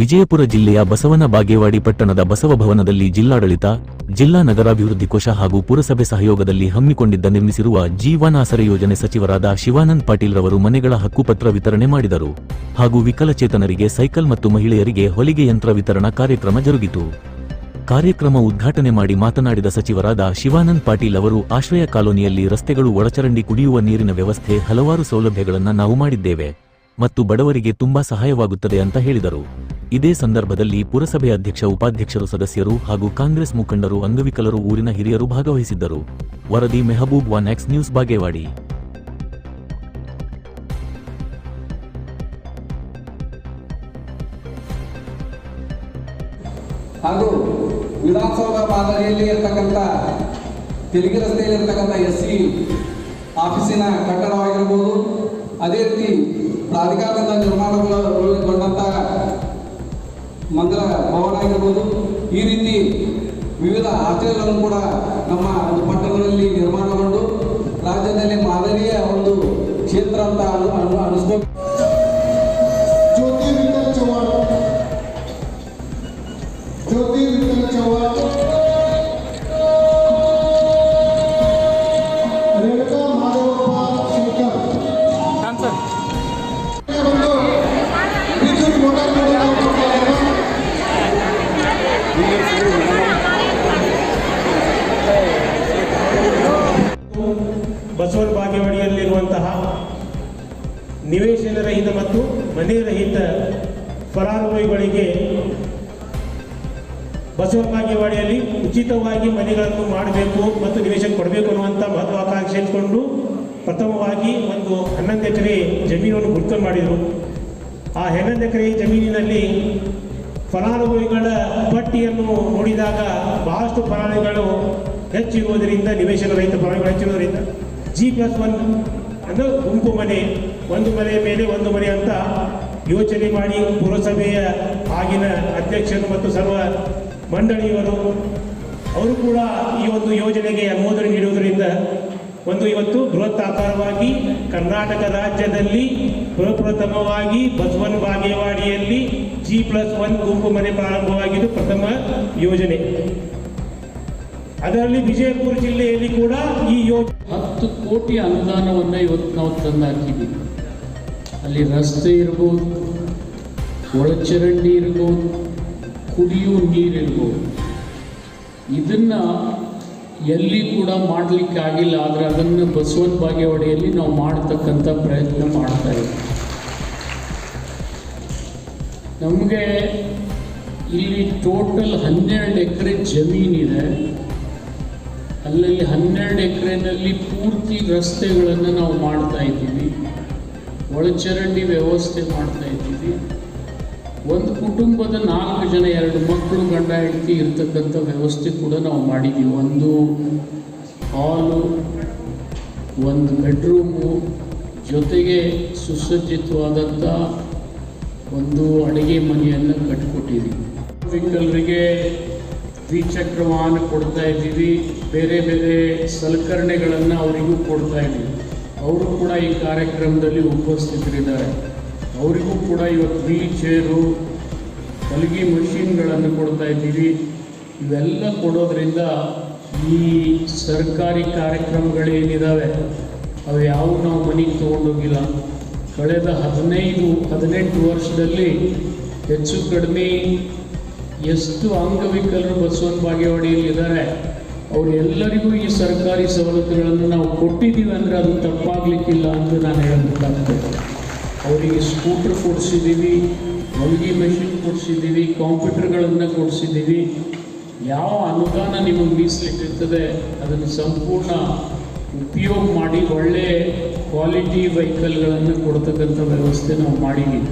ವಿಜಯಪುರ ಜಿಲ್ಲೆಯ ಬಸವನ ಬಾಗೇವಾಡಿ ಪಟ್ಟಣದ ಬಸವ ಭವನದಲ್ಲಿ ಜಿಲ್ಲಾಡಳಿತ, ಜಿಲ್ಲಾ ನಗರಾಭಿವೃದ್ಧಿ ಕೋಶ ಹಾಗೂ ಪುರಸಭೆ ಸಹಯೋಗದಲ್ಲಿ ಹಮ್ಮಿಕೊಂಡಿದ್ದ ನಿರ್ಮಿಸಿರುವ ಜೀವನಾಸರ ಯೋಜನೆ ಸಚಿವರಾದ ಶಿವಾನಂದ್ ಪಾಟೀಲ್ ರವರು ಮನೆಗಳ ಹಕ್ಕುಪತ್ರ ವಿತರಣೆ ಮಾಡಿದರು ಹಾಗೂ ವಿಕಲಚೇತನರಿಗೆ ಸೈಕಲ್ ಮತ್ತು ಮಹಿಳೆಯರಿಗೆ ಹೊಲಿಗೆ ಯಂತ್ರ ವಿತರಣಾ ಕಾರ್ಯಕ್ರಮ ಜರುಗಿತು. ಕಾರ್ಯಕ್ರಮ ಉದ್ಘಾಟನೆ ಮಾಡಿ ಮಾತನಾಡಿದ ಸಚಿವರಾದ ಶಿವಾನಂದ್ ಪಾಟೀಲ್ ಅವರು, ಆಶ್ರಯ ಕಾಲೋನಿಯಲ್ಲಿ ರಸ್ತೆಗಳು ಒಳಚರಂಡಿ ಕುಡಿಯುವ ನೀರಿನ ವ್ಯವಸ್ಥೆ ಹಲವಾರು ಸೌಲಭ್ಯಗಳನ್ನು ನಾವು ಮಾಡಿದ್ದೇವೆ ಮತ್ತು ಬಡವರಿಗೆ ತುಂಬಾ ಸಹಾಯವಾಗುತ್ತದೆ ಅಂತ ಹೇಳಿದರು. ಇದೇ ಸಂದರ್ಭದಲ್ಲಿ ಪುರಸಭೆ ಅಧ್ಯಕ್ಷ, ಉಪಾಧ್ಯಕ್ಷರು ಸದಸ್ಯರು ಹಾಗೂ ಕಾಂಗ್ರೆಸ್ ಮುಖಂಡರು, ಅಂಗವಿಕಲರು, ಊರಿನ ಹಿರಿಯರು ಭಾಗವಹಿಸಿದ್ದರು. ವರದಿ Mehaboob one X news, Bagewadi. ಹಾಗೂ ವಿಧಾನಸೌಧ ಮಾದರಿಯಲ್ಲಿ ಇರ್ತಕ್ಕಂಥ, ತೆಲುಗಿ ರಸ್ತೆಯಲ್ಲಿ ಇರ್ತಕ್ಕಂಥ ಎಸ್ ಸಿ ಆಫೀಸಿನ ಕಟ್ಟಡವಾಗಿರ್ಬೋದು ಆಗಿರ್ಬೋದು. ಈ ರೀತಿ ವಿವಿಧ ಆಚರಣೆಗಳನ್ನು ಕೂಡ ನಮ್ಮ ಒಂದು ಪಟ್ಟಣದಲ್ಲಿ ನಿರ್ಮಾಣಗೊಂಡು ರಾಜ್ಯದಲ್ಲಿ ಮಾದರಿಯ ಒಂದು ಕ್ಷೇತ್ರ ಅಂತ ಅನು ಅನು ಅನಿಸ್ಬೇಕು ಬಾಗೇವಾಡಿಯಲ್ಲಿರುವಂತಹ ನಿವೇಶನ ರಹಿತ ಮತ್ತು ಮನೆ ರಹಿತ ಫಲಾನುಭವಿಗಳಿಗೆ ಬಾಗೇವಾಡಿಯಲ್ಲಿ ಉಚಿತವಾಗಿ ಮನೆಗಳನ್ನು ಮಾಡಬೇಕು ಮತ್ತು ನಿವೇಶನ ಕೊಡಬೇಕು ಅನ್ನುವಂಥ ಮಹತ್ವಾಕಾಂಕ್ಷೆ ಇಟ್ಕೊಂಡು ಪ್ರಥಮವಾಗಿ ಒಂದು ಹನ್ನೊಂದು ಎಕರೆ ಜಮೀನನ್ನು ಗುರುತು ಮಾಡಿದರು. ಆ ಹನ್ನೊಂದು ಎಕರೆ ಜಮೀನಿನಲ್ಲಿ ಫಲಾನುಭವಿಗಳ ಪಟ್ಟಿಯನ್ನು ನೋಡಿದಾಗ ಬಹಳಷ್ಟು ಫಲಾನುಭವಿಗಳು ಹೆಚ್ಚಿರುವುದರಿಂದ ನಿವೇಶನ ರಹಿತ ಫಲಾನುಭವಿಗಳು ಹೆಚ್ಚಿರುವುದರಿಂದ ಜಿ ಪ್ಲಸ್ ಒನ್ ಅಂದರೆ ಗುಂಪು ಮನೆ ಒಂದು ಮನೆ ಮೇಲೆ ಒಂದು ಮನೆ ಅಂತ ಯೋಚನೆ ಮಾಡಿ ಪುರಸಭೆಯ ಆಗಿನ ಅಧ್ಯಕ್ಷರು ಮತ್ತು ಸರ್ವ ಮಂಡಳಿಯವರು, ಅವರು ಕೂಡ ಈ ಒಂದು ಯೋಜನೆಗೆ ಅನುಮೋದನೆ ನೀಡುವುದರಿಂದ ಒಂದು ಇವತ್ತು ಬೃಹತ್ ಆಕಾರವಾಗಿ ಕರ್ನಾಟಕ ರಾಜ್ಯದಲ್ಲಿ ಪ್ರಪ್ರಥಮವಾಗಿ ಬಸವನ ಬಾಗೇವಾಡಿಯಲ್ಲಿ ಜಿ ಪ್ಲಸ್ ಒನ್ ಗುಂಪು ಮನೆ ಪ್ರಾರಂಭವಾಗಿದ್ದು ಪ್ರಥಮ ಯೋಜನೆ. ಅದರಲ್ಲಿ ವಿಜಯಪುರ ಜಿಲ್ಲೆಯಲ್ಲಿ ಕೂಡ ಈ ಯೋಜನೆ ಹತ್ತು ಕೋಟಿ ಅನುದಾನವನ್ನು ಇವತ್ತು ನಾವು ತಂದು ಹಾಕಿದ್ದೀವಿ ಅಲ್ಲಿ ರಸ್ತೆ ಇರ್ಬೋದು, ಒಳಚರಂಡಿ ಇರ್ಬೋದು ಕುಡಿಯುವ ನೀರಿರ್ಬೋದು ಇದನ್ನು ಎಲ್ಲಿ ಕೂಡ ಮಾಡಲಿಕ್ಕೆ ಆಗಿಲ್ಲ, ಆದರೆ ಅದನ್ನು ಬಸವನ ಬಾಗೇವಾಡಿಯಲ್ಲಿ ನಾವು ಮಾಡತಕ್ಕಂಥ ಪ್ರಯತ್ನ ಮಾಡ್ತಾ ಇದ್ದೀವಿ. ನಮಗೆ ಇಲ್ಲಿ ಟೋಟಲ್ ಹನ್ನೆರಡು ಎಕರೆ ಜಮೀನಿದೆ. ಅಲ್ಲಲ್ಲಿ ಹನ್ನೆರಡು ಎಕರೆನಲ್ಲಿ ಪೂರ್ತಿ ರಸ್ತೆಗಳನ್ನು ನಾವು ಮಾಡ್ತಾ ಇದ್ದೀವಿ. ಒಳಚರಂಡಿ ವ್ಯವಸ್ಥೆ ಮಾಡ್ತಾ ಇದ್ದೀವಿ. ಒಂದು ಕುಟುಂಬದ ನಾಲ್ಕು ಜನ, ಎರಡು ಮಕ್ಕಳು, ಗಂಡ, ಹೆಂಡತಿ ಇರ್ತಕ್ಕಂಥ ವ್ಯವಸ್ಥೆ ಕೂಡ ನಾವು ಮಾಡಿದ್ದೀವಿ. ಒಂದು ಹಾಲು, ಒಂದು ಬೆಡ್ರೂಮು, ಜೊತೆಗೆ ಸುಸಜ್ಜಿತವಾದಂಥ ಒಂದು ಅಡುಗೆ ಮನೆಯನ್ನು ಕಟ್ಟಿಕೊಟ್ಟಿದ್ದೀವಿ ವಿಕಲರಿಗೆ ದ್ವಿಚಕ್ರ ವಾಹನ ಕೊಡ್ತಾ ಇದ್ದೀವಿ. ಬೇರೆ ಬೇರೆ ಸಲಕರಣೆಗಳನ್ನು ಅವರಿಗೂ ಕೊಡ್ತಾ ಇದ್ದೀವಿ. ಅವರು ಕೂಡ ಈ ಕಾರ್ಯಕ್ರಮದಲ್ಲಿ ಉಪಸ್ಥಿತರಿದ್ದಾರೆ. ಅವರಿಗೂ ಕೂಡ ಇವತ್ತು ವೀಲ್ ಚೇರು ಹಲಗಿ ಮಷಿನ್ಗಳನ್ನು ಕೊಡ್ತಾ ಇದ್ದೀವಿ. ಇವೆಲ್ಲ ಕೊಡೋದ್ರಿಂದ ಈ ಸರ್ಕಾರಿ ಕಾರ್ಯಕ್ರಮಗಳೇನಿದ್ದಾವೆ ಅವು ಯಾವ ನಾವು ಮನೆಗೆ ತೊಗೊಂಡೋಗಿಲ್ಲ. ಕಳೆದ ಹದಿನೈದು, ಹದಿನೆಂಟು ವರ್ಷದಲ್ಲಿ ಹೆಚ್ಚು ಕಡಿಮೆ ಎಷ್ಟು ಅಂಗವಿಕಲರು ಬಸವನ ಬಾಗೇವಾಡಿಯಲ್ಲಿ ಇದ್ದಾರೆ, ಅವರೆಲ್ಲರಿಗೂ ಈ ಸರ್ಕಾರಿ ಸವಲತ್ತುಗಳನ್ನು ನಾವು ಕೊಟ್ಟಿದ್ದೀವಿ ಅಂದರೆ ಅದು ತಪ್ಪಾಗಲಿಕ್ಕಿಲ್ಲ ಅಂತ ನಾನು ಹೇಳಬೇಕಾಗ್ತದೆ. ಅವರಿಗೆ ಸ್ಕೂಟ್ರ್ ಕೊಡಿಸಿದ್ದೀವಿ ಹೊಲಿಗೆ ಮೆಷಿನ್ ಕೊಡಿಸಿದ್ದೀವಿ, ಕಾಂಪ್ಯೂಟರ್ಗಳನ್ನು ಕೊಡಿಸಿದ್ದೀವಿ. ಯಾವ ಅನುದಾನ ನಿಮಗೆ ಮೀಸಲಿಟ್ಟಿರ್ತದೆ, ಅದನ್ನು ಸಂಪೂರ್ಣ ಉಪಯೋಗ ಮಾಡಿ ಒಳ್ಳೆಯ ಕ್ವಾಲಿಟಿ ವೆಹಿಕಲ್ಗಳನ್ನು ಕೊಡ್ತಕ್ಕಂಥ ವ್ಯವಸ್ಥೆ ನಾವು ಮಾಡಿದ್ದೀವಿ.